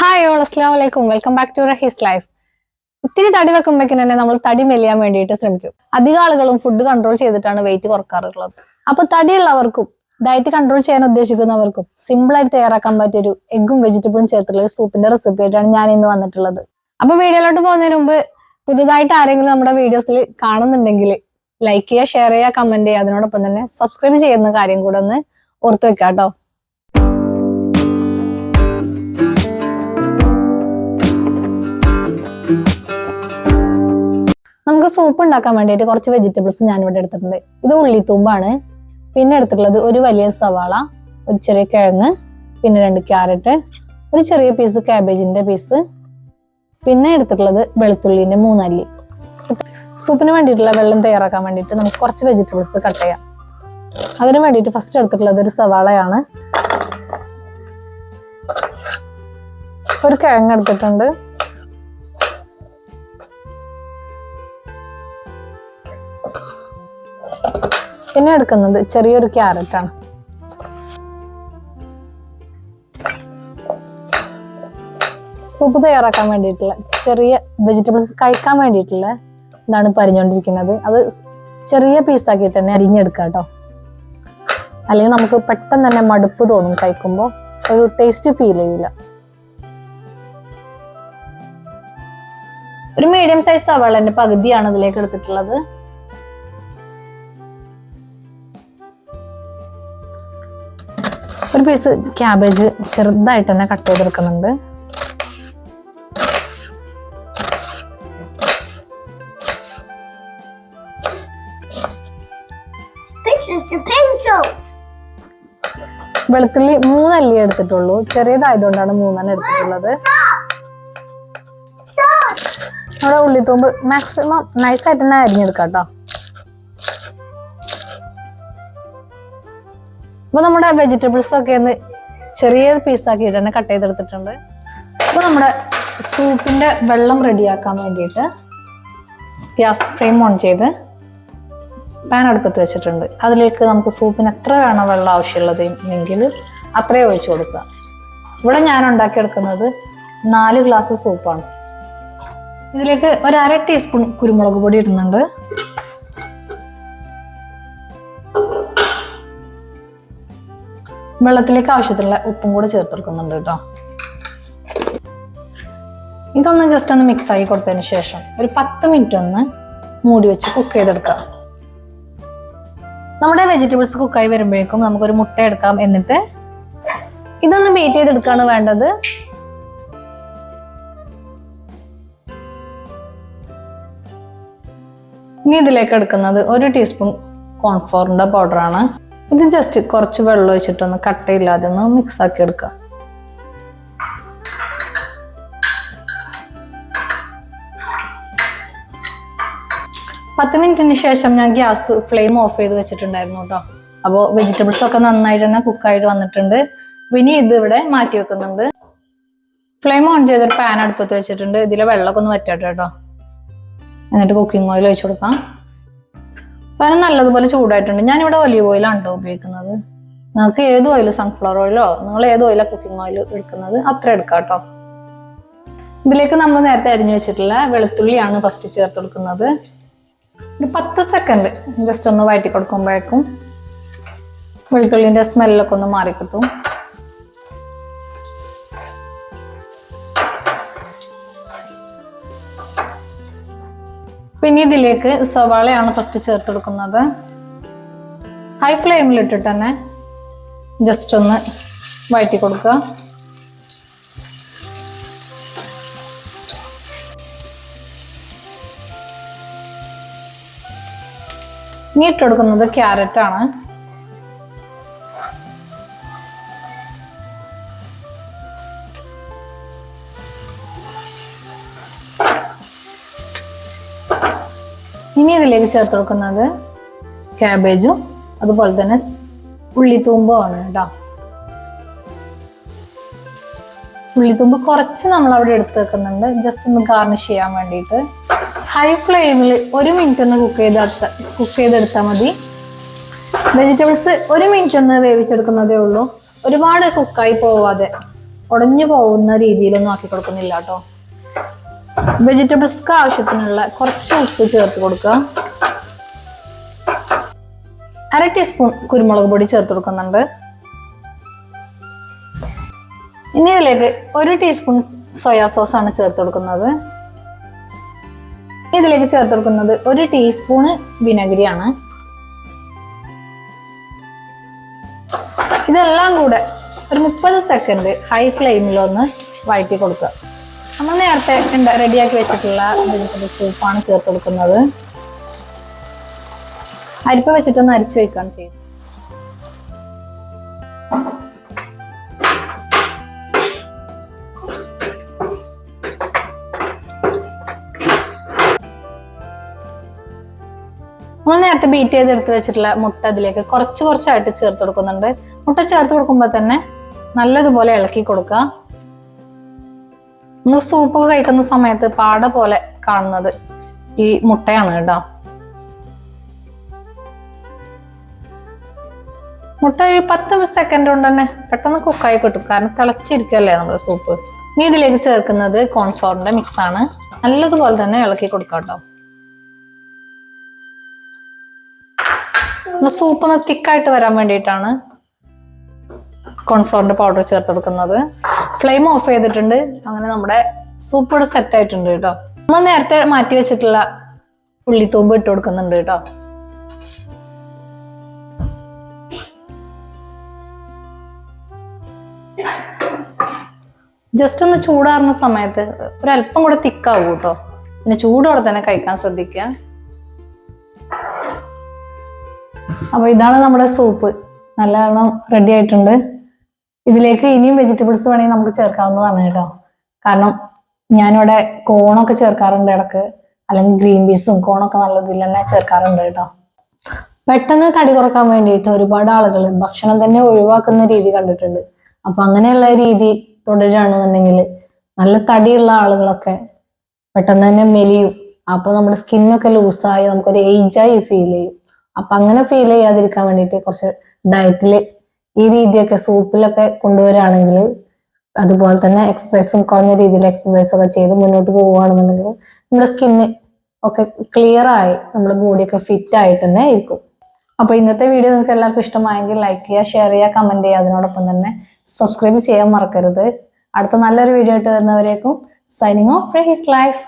Hi all അസ്ലാം വലൈക്കും welcome back to Rahees life ഇത്തിരി തടി വെക്കുമ്പോഴേക്കും തന്നെ നമ്മൾ തടി മെലിയാൻ വേണ്ടിയിട്ട് ശ്രമിക്കും. അധികം ആളുകളും ഫുഡ് കൺട്രോൾ ചെയ്തിട്ടാണ് വെയിറ്റ് കുറക്കാറുള്ളത്. അപ്പൊ തടിയുള്ളവർക്കും ഡയറ്റ് കൺട്രോൾ ചെയ്യാൻ ഉദ്ദേശിക്കുന്നവർക്കും സിമ്പിൾ ആയിട്ട് തയ്യാറാക്കാൻ പറ്റിയ ഒരു എഗ്ഗും വെജിറ്റബിളും ചേർത്തുള്ള ഒരു സൂപ്പിന്റെ റെസിപ്പി ആയിട്ടാണ് ഞാൻ ഇന്ന് വന്നിട്ടുള്ളത്. അപ്പൊ വീഡിയോയിലോട്ട് പോകുന്നതിന് മുമ്പ് പുതുതായിട്ട് ആരെങ്കിലും നമ്മുടെ വീഡിയോസിൽ കാണുന്നുണ്ടെങ്കിൽ ലൈക്ക് ചെയ്യുക ഷെയർ ചെയ്യുക കമന്റ് ചെയ്യുക. അതിനോടൊപ്പം തന്നെ സബ്സ്ക്രൈബ് ചെയ്യുന്ന കാര്യം കൂടെ ഒന്ന് ഓർത്ത് വെക്കാം കേട്ടോ സൂപ്പ് ഉണ്ടാക്കാൻ വേണ്ടിയിട്ട് കുറച്ച് വെജിറ്റബിൾസ് ഞാൻ ഇവിടെ എടുത്തിട്ടുണ്ട്. ഇത് ഉള്ളിത്തൂമ്പാണ്. പിന്നെ എടുത്തിട്ടുള്ളത് ഒരു വലിയ സവാള ഒരു ചെറിയ കിഴങ്ങ് പിന്നെ രണ്ട് ക്യാരറ്റ് ഒരു ചെറിയ പീസ് കാബേജിന്റെ പീസ് പിന്നെ എടുത്തിട്ടുള്ളത് വെളുത്തുള്ളിന്റെ മൂന്നല്ലി. സൂപ്പിന് വേണ്ടിയിട്ടുള്ള വെള്ളം തയ്യാറാക്കാൻ വേണ്ടിയിട്ട് നമുക്ക് കുറച്ച് വെജിറ്റബിൾസ് കട്ട് ചെയ്യാം. അതിന് വേണ്ടിയിട്ട് ഫസ്റ്റ് എടുത്തിട്ടുള്ളത് ഒരു സവാളയാണ്. ഒരു കിഴങ്ങ് എടുത്തിട്ടുണ്ട്. പിന്നെ എടുക്കുന്നത് ചെറിയൊരു ക്യാരറ്റ് ആണ്. സൂപ്പ് തയ്യാറാക്കാൻ വേണ്ടിയിട്ടുള്ള ചെറിയ വെജിറ്റബിൾസ് കഴിക്കാൻ വേണ്ടിയിട്ടുള്ള ഇതാണ് പരിഞ്ഞുകൊണ്ടിരിക്കുന്നത് അത് ചെറിയ പീസാക്കിയിട്ട് തന്നെ അരിഞ്ഞെടുക്കുക കേട്ടോ. അല്ലെങ്കിൽ നമുക്ക് പെട്ടെന്ന് തന്നെ മടുപ്പ് തോന്നും കഴിക്കുമ്പോൾ ഒരു ടേസ്റ്റ് ഫീൽ ചെയ്യില്ല ഒരു മീഡിയം സൈസ് സവാളന്റെ പകുതിയാണ് ഇതിലേക്ക് എടുത്തിട്ടുള്ളത്. ഒരു പീസ് ക്യാബേജ് ചെറുതായിട്ട് തന്നെ കട്ട് ചെയ്തെടുക്കുന്നുണ്ട്. വെളുത്തുള്ളി മൂന്നല്ലി എടുത്തിട്ടുള്ളൂ. ചെറിയതായതുകൊണ്ടാണ് മൂന്നെണ്ണം എടുത്തിട്ടുള്ളത്. നമ്മുടെ ഉള്ളിത്തൂമ്പ് മാക്സിമം നൈസായിട്ട് തന്നെ അരിഞ്ഞെടുക്കാം കേട്ടോ. അപ്പൊ നമ്മുടെ വെജിറ്റബിൾസ് ഒക്കെ ഒന്ന് ചെറിയ പീസാക്കിയിട്ട് തന്നെ കട്ട് ചെയ്തെടുത്തിട്ടുണ്ട്. അപ്പൊ നമ്മുടെ സൂപ്പിന്റെ വെള്ളം റെഡിയാക്കാൻ വേണ്ടിയിട്ട് ഗ്യാസ് ഫ്രെയിം ഓൺ ചെയ്ത് പാൻ അടുപ്പത്ത് വെച്ചിട്ടുണ്ട്. അതിലേക്ക് നമുക്ക് സൂപ്പിന് എത്ര വേണം വെള്ളം ആവശ്യമുള്ളത് എങ്കിൽ അത്രയും ഒഴിച്ചു കൊടുക്കുക. ഇവിടെ ഞാൻ ഉണ്ടാക്കിയെടുക്കുന്നത് നാല് ഗ്ലാസ് സൂപ്പാണ് ഇതിലേക്ക് ഒരു അര ടീസ്പൂൺ കുരുമുളക് പൊടി ഇടുന്നുണ്ട്. വെള്ളത്തിലേക്ക് ആവശ്യത്തിലുള്ള ഉപ്പും കൂടെ ചേർത്ത് കൊടുക്കുന്നുണ്ട് കേട്ടോ. ഇതൊന്ന് ജസ്റ്റ് ഒന്ന് മിക്സ് ആക്കി കൊടുത്തതിന് ശേഷം ഒരു പത്ത് മിനിറ്റ് ഒന്ന് മൂടി വെച്ച് കുക്ക് ചെയ്തെടുക്കുക. നമ്മുടെ വെജിറ്റബിൾസ് കുക്കായി വരുമ്പോഴേക്കും നമുക്കൊരു മുട്ട എടുക്കാം എന്നിട്ട് ഇതൊന്ന് ബീറ്റ് ചെയ്തെടുക്കുകയാണ് വേണ്ടത്. ഇനി ഇതിലേക്ക് എടുക്കുന്നത് ഒരു ടീസ്പൂൺ കോൺഫ്ലോറിന്റെ പൗഡറാണ് ഇത് ജസ്റ്റ് കുറച്ച് വെള്ളം ഒഴിച്ചിട്ടൊന്ന് കട്ടയില്ലാതെ ഒന്ന് മിക്സ് ആക്കി എടുക്കുക പത്ത് മിനിറ്റിന് ശേഷം ഞാൻ ഗ്യാസ് ഫ്ലെയിം ഓഫ് ചെയ്ത് വെച്ചിട്ടുണ്ടായിരുന്നു കേട്ടോ. അപ്പോൾ വെജിറ്റബിൾസ് ഒക്കെ നന്നായിട്ട് തന്നെ കുക്കായിട്ട് വന്നിട്ടുണ്ട്. ഇനി ഇത് ഇവിടെ മാറ്റി വെക്കുന്നുണ്ട്. ഫ്ലെയിം ഓൺ ചെയ്തൊരു പാൻ അടുപ്പത്ത് വെച്ചിട്ടുണ്ട്. ഇതിലെ വെള്ളമൊക്കെ ഒന്ന് വറ്റാട്ടോ. കേട്ടോ എന്നിട്ട് കുക്കിംഗ് ഓയിൽ ഒഴിച്ചു കൊടുക്കാം. പാൻ നല്ലതുപോലെ ചൂടായിട്ടുണ്ട്. ഞാനിവിടെ ഒലിവ് ഓയിലാണ് കേട്ടോ ഉപയോഗിക്കുന്നത്. നിങ്ങൾക്ക് ഏത് ഓയിൽ സൺഫ്ലവർ ഓയിലോ നിങ്ങൾ ഏത് ഓയിലാണ് കുക്കിംഗ് ഓയിൽ എടുക്കുന്നത് അത്ര എടുക്കാം കേട്ടോ ഇതിലേക്ക് നമ്മൾ നേരത്തെ അരിഞ്ഞു വെച്ചിട്ടുള്ള വെളുത്തുള്ളിയാണ് ഫസ്റ്റ് ചേർത്ത് കൊടുക്കുന്നത്. ഒരു പത്ത് സെക്കൻഡ് ജസ്റ്റ് ഒന്ന് വഴറ്റി കൊടുക്കുമ്പോഴേക്കും വെളുത്തുള്ളിന്റെ സ്മെല്ലൊക്കെ ഒന്ന് മാറിക്കിട്ടും. പിന്നെ ഇതിലേക്ക് സവാളയാണ് ഫസ്റ്റ് ചേർത്ത് കൊടുക്കുന്നത്. ഹൈ ഫ്ലെയിമിൽ ഇട്ടിട്ട് തന്നെ ജസ്റ്റ് ഒന്ന് വഴറ്റി കൊടുക്കുക. ഇനി ഇട്ട് കൊടുക്കുന്നത് ക്യാരറ്റ് ഇനി ഇതിലേക്ക് ചേർത്ത് കൊടുക്കുന്നത്? ക്യാബേജും അതുപോലെ തന്നെ ഉള്ളിത്തൂമ്പുമാണ് കേട്ടോ. ഉള്ളിത്തൂമ്പ് കുറച്ച് നമ്മൾ അവിടെ എടുത്ത് വെക്കുന്നുണ്ട്. ജസ്റ്റ് ഒന്ന് ഗാർണിഷ് ചെയ്യാൻ വേണ്ടിയിട്ട്. ഹൈ ഫ്ലെയിമിൽ ഒരു മിനിറ്റ് ഒന്ന് കുക്ക് ചെയ്തെടുത്ത കുക്ക് ചെയ്തെടുത്താൽ മതി. വെജിറ്റബിൾസ് ഒരു മിനിറ്റ് ഒന്ന് വേവിച്ചെടുക്കുന്നതേ ഉള്ളൂ. ഒരുപാട് കുക്കായി പോവാതെ ഉടഞ്ഞു പോകുന്ന രീതിയിലൊന്നും ആക്കി കൊടുക്കുന്നില്ല കേട്ടോ. വെജിറ്റബിൾസ്ക്ക് ആവശ്യത്തിനുള്ള കുറച്ച് ഉപ്പ് ചേർത്ത് കൊടുക്കുക. അര ടീസ്പൂൺ കുരുമുളക് പൊടി ചേർത്ത് കൊടുക്കുന്നുണ്ട്. ഇനി ഇതിലേക്ക് ഒരു ടീസ്പൂൺ സോയാ സോസ് ആണ് ചേർത്ത് കൊടുക്കുന്നത്. ഇതിലേക്ക് ചേർത്ത് കൊടുക്കുന്നത് ഒരു ടീസ്പൂണ് വിനഗിരിയാണ് ഇതെല്ലാം കൂടെ ഒരു മുപ്പത് സെക്കൻഡ് ഹൈ ഫ്ലെയിമിലൊന്ന് വഴറ്റി കൊടുക്കുക. നമ്മൾ നേരത്തെ എന്താ റെഡിയാക്കി വെച്ചിട്ടുള്ള വെജിറ്റബിൾ സൂപ്പാണ് ചേർത്ത് കൊടുക്കുന്നത്. അരിപ്പ് വെച്ചിട്ടൊന്ന് അരിച്ചു വയ്ക്കുകയാണ് ചെയ്യുന്നത്. നമ്മൾ നേരത്തെ ബീറ്റ് ചെയ്തെടുത്ത് വെച്ചിട്ടുള്ള മുട്ട അതിലേക്ക് കുറച്ച് കുറച്ചായിട്ട് ചേർത്ത് കൊടുക്കുന്നുണ്ട്. മുട്ട ചേർത്ത് കൊടുക്കുമ്പോൾ തന്നെ നല്ലതുപോലെ ഇളക്കി കൊടുക്കുക. നമ്മൾ സൂപ്പ് കഴിക്കുന്ന സമയത്ത് പാട പോലെ കാണുന്നത് ഈ മുട്ടയാണ് കേട്ടോ. മുട്ട ഒരു പത്ത് സെക്കൻഡ് കൊണ്ട് തന്നെ പെട്ടെന്ന് കുക്കായി കിട്ടും. കാരണം തിളച്ചിരിക്കല്ലേ നമ്മുടെ സൂപ്പ് ഇനി ഇതിലേക്ക് ചേർക്കുന്നത് കോൺഫ്ലോറിന്റെ മിക്സ് ആണ്. നല്ലതുപോലെ തന്നെ ഇളക്കി കൊടുക്കാം കേട്ടോ. സൂപ്പ് ഒന്ന് തിക്കായിട്ട് വരാൻ വേണ്ടിയിട്ടാണ് കോൺഫ്ലോറിന്റെ പൗഡർ ചേർത്ത് കൊടുക്കുന്നത്. ഫ്ലെയിം ഓഫ് ചെയ്തിട്ടുണ്ട്. അങ്ങനെ നമ്മുടെ സൂപ്പർ സെറ്റ് ആയിട്ടുണ്ട് കേട്ടോ. നമ്മൾ നേരത്തെ മാറ്റി വെച്ചിട്ടുള്ള ഉള്ളിത്തൂമ്പ് ഇട്ട് കൊടുക്കുന്നുണ്ട് കേട്ടോ. ജസ്റ്റ് ഒന്ന് ചൂടാറുന്ന സമയത്ത് ഒരല്പം കൂടെ തിക്കാവും കേട്ടോ. പിന്നെ ചൂടോടെ തന്നെ കഴിക്കാൻ ശ്രദ്ധിക്കുക. അപ്പൊ ഇതാണ് നമ്മുടെ സൂപ്പ് നല്ലവണ്ണം റെഡി ആയിട്ടുണ്ട്. ഇതിലേക്ക് ഇനിയും വെജിറ്റബിൾസ് വേണമെങ്കിൽ നമുക്ക് ചേർക്കാവുന്നതാണ് കേട്ടോ. കാരണം ഞാനിവിടെ കോണൊക്കെ ചേർക്കാറുണ്ട് ഇടയ്ക്ക്. അല്ലെങ്കിൽ ഗ്രീൻ പീസും കോണൊക്കെ നല്ലതിൽ തന്നെ ചേർക്കാറുണ്ട് കേട്ടോ. പെട്ടെന്ന് തടി കുറയ്ക്കാൻ വേണ്ടിയിട്ട് ഒരുപാട് ആളുകൾ ഭക്ഷണം തന്നെ ഒഴിവാക്കുന്ന രീതി കണ്ടിട്ടുണ്ട്. അപ്പൊ അങ്ങനെയുള്ള രീതി തുടരുകയാണെന്നുണ്ടെങ്കിൽ നല്ല തടിയുള്ള ആളുകളൊക്കെ പെട്ടെന്ന് തന്നെ മെലിയും. അപ്പൊ നമ്മുടെ സ്കിന്നൊക്കെ ലൂസായി നമുക്കൊരു ഏജായി ഫീൽ ചെയ്യും. അപ്പൊ അങ്ങനെ ഫീൽ ചെയ്യാതിരിക്കാൻ വേണ്ടിയിട്ട് കുറച്ച് ഡയറ്റിൽ ഈ രീതിയൊക്കെ സൂപ്പിലൊക്കെ കൊണ്ടുവരികയാണെങ്കിൽ അതുപോലെ തന്നെ എക്സസൈസും കുറഞ്ഞ രീതിയിൽ എക്സസൈസ് ഒക്കെ ചെയ്ത് മുന്നോട്ട് പോവുകയാണെന്നുണ്ടെങ്കിൽ നമ്മുടെ സ്കിന്ന് ഒക്കെ ക്ലിയർ ആയി നമ്മുടെ ബോഡിയൊക്കെ ഫിറ്റ് ആയിട്ട് തന്നെ ഇരിക്കും. അപ്പൊ ഇന്നത്തെ വീഡിയോ നിങ്ങൾക്ക് എല്ലാവർക്കും ഇഷ്ടമായെങ്കിൽ ലൈക്ക് ചെയ്യുക ഷെയർ ചെയ്യുക കമന്റ് ചെയ്യുക. അതിനോടൊപ്പം തന്നെ സബ്സ്ക്രൈബ് ചെയ്യാൻ മറക്കരുത്. അടുത്ത നല്ലൊരു വീഡിയോ ആയിട്ട് വരുന്നവരേക്കും സൈനിങ് ഓഫ് ഹിസ് ലൈഫ്